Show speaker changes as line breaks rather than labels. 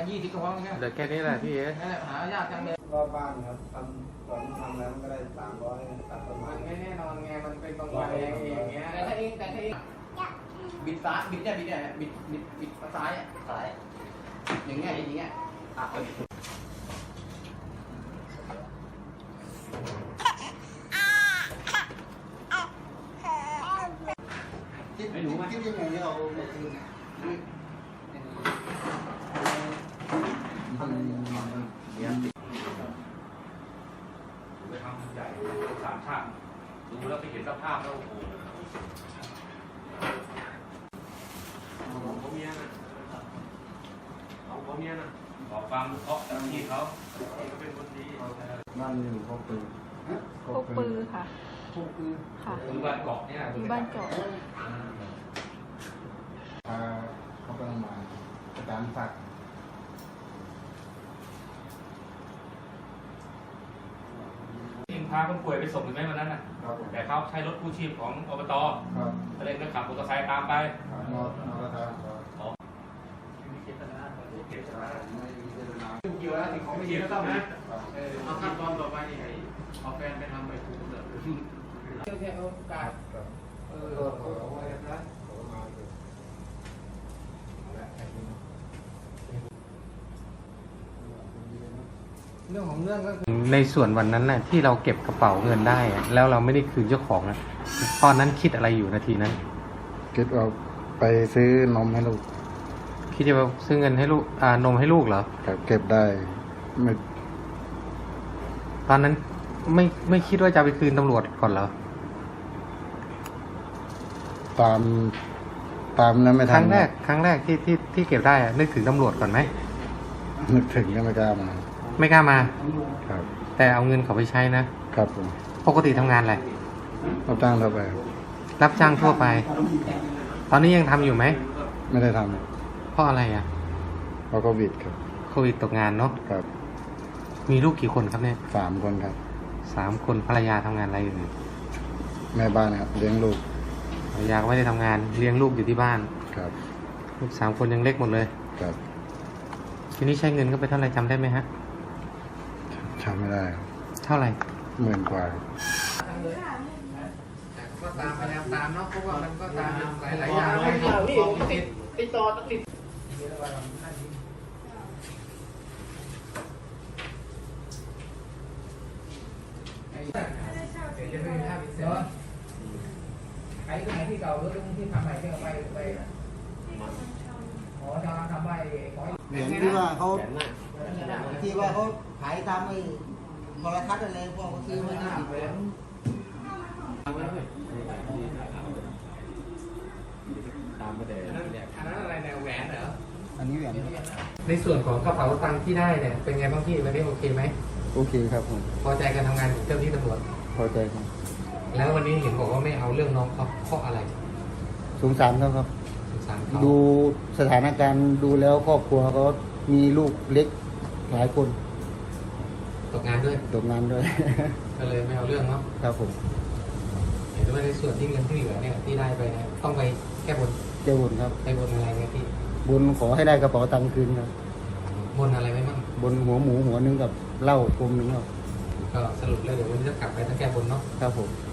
มายี่สิบกระเพาะเนี่ย
เหลือแค่นี้แหละพี่เอ๊ะ
นั่นแหละหายากจังเลย
รอบบ้านครับทำก่อนทำแล้วมันก็ได้สามร้อยตัดต้นไม้
มันไม่แน่นอนไงมันเป็นบางวันเองอย่างเงี้ยแต่ถ้าเองแต่ถ้าเองบิดซ้ายบิดเนี่ยบิดเนี่ยบิดบิดบิดซ้ายอะซ้ายอย่างเงี้ยอย่างเงี้ยอะเอาดิ
คิดไม่รู้คิดยังไงที่เราไป คืน
ไปทำใหญ่สามชาติดูแล้วไปเห็นสภาพแล้วโอ้โหเอาเขาเมียนะเอาเขาเมียนะขอฟังเพราะแต่ที่เขาเขาเป็นคนดี
บ้านอยู่พกปืน
พกปืนค่ะ
พกปืน
ค่ะ
คือบ้านเกาะเนี่ย
อยู่บ้านเกาะ
พาเขาไปโรงพยาบาลอาจารย์ฝาก
ที พาคนป่วยไปส่งถึงไหมวันนั้นน่ะ
ครับผม
แต่เขาใช้รถกู้ชีพของอบต
ครับ
ก็เลยก็ขับมอเตอร์ไซค์ตามไป
นอนนอนทางครับ
เกี่ยวแล้วสิ่งของไม่ดีแล้วต้องนะ เออเอาขั้นตอนต่อไปนี่ไอ้เอาแฟนไปทำไปคูเลยเรื่องแค่โอกาส
ครับ
เออเขาบอกว่าอย่างนั้น
ขอมาเลยและแค่นี้
เรื่องของเรื่องก็คือ
ในส่วนวันนั้นน่ะที่เราเก็บกระเป๋าเงินได้อะแล้วเราไม่ได้คืนเจ้าของอะตอนนั้นคิดอะไรอยู่นาทีนั้น
คิดว่าไปซื้อนมให้ลูก
คิดจะไปซื้อเงินให้ลูกอ่านมให้ลูกเหรอ
ครับเก็บได้ไม่
ตอนนั้นไม่ไม่คิดว่าจะเอาไปคืนตำรวจก่อนเหรอ
ตามตามแล้วไม่
ค
ทัน
รั้งแรกครั้งแรกที่ที่ที่เก็บได้อะนึกถึงตำรวจก่อนไหม
นึกถึงก็ไม่กล้ามา
ไม่กล้ามา
ครับ
แต่เอาเงินเขาไปใช้นะ ครับ
ผม
ปกติทำงานอะไร
รับจ้างเท่าไหร่
รับจ้างทั่วไป ตอนนี้ยังทำอยู่ไหม
ไม่ได้ท
เพราะอะไรอะำ
เพราะโควิดครับ
โควิดตกงานเนาะ
ครับ
มีลูกกี่คนครับเนี่ย
สามคนครับ
สามคนภรรยาทำงานอะไรอยู่เนี่ย
แม่บ้านครับเลี้ยงลูก
ภรรยาก็ไม่ได้ทำงาน เลี้ยงลูกอยู่ที่บ้าน
ครับ
ลูกสามคนยังเล็กหมดเลย
ครับ
ทีนี้ใช้เงินก็ไปเท่าไหร่จำได้ไหมฮะ
ทำไม่ได้ครับ
เท่าไหร่
หมื่นกว่าครับ
ก็ตามพยายามตามเนาะเพราะว่ามันก็ตามหลายๆอย่างให้ของติดติดต่อติดเดี๋ยวจะไม่มีภาพอีกเสร็จใครที่ไหนที่เก่ารถที่ทำใหม่ที่เอาไปไปอ๋อจะทำใบขอ
เหมือนที่ว่าเขา ที่ว่าเขาขายตามไอ้โทรทัศน์อะไรพวกเขาซื้อมายี่สิบเหรียญ
อันนั้นอะไรแนวแหวนเหรอ
อันนี้เหรียญ
ในส่วนของกระเป๋าตังค์ที่ได้เนี่ยเป็นไงบ้างพี่วันนี้โอเคไหม
โอเคครับผม
พอใจการทำงานของเจ้าหน้าที่ตำรวจ
พอใจครับ
แล้ววันนี้เห็นบอกว่าไม่เอาเรื่องน้องเขาเพราะอะไร
สงสารเขาครับ
สงสารเขา
ดูสถานการณ์ดูแล้วครอบครัวเขามีลูกเล็ก หลายคน
ตกงานด้วย
ตกงานด้วย
ก็เลยไม่เอาเรื่องเนาะ
ครับผม
เห็นว่าในส่วนที่เงินที่เหลือเนี่ยที่ได้ไปเนี่ยต้องไปแก้บน
เจ้าบุญครับ
ไปบนอะไรเนี่ยพี่
บุญขอให้ได้กระเป๋าตังค์คืนครับ
บนอะไรไว้บ้าง
บนหัวหมูหัวหนึงกับเหล้ากลมหนึงครับ
ก็สรุปแล้วเดี๋ยววันนี้จะกลับไปต้องแก้บนเนาะ
ครับผม
อ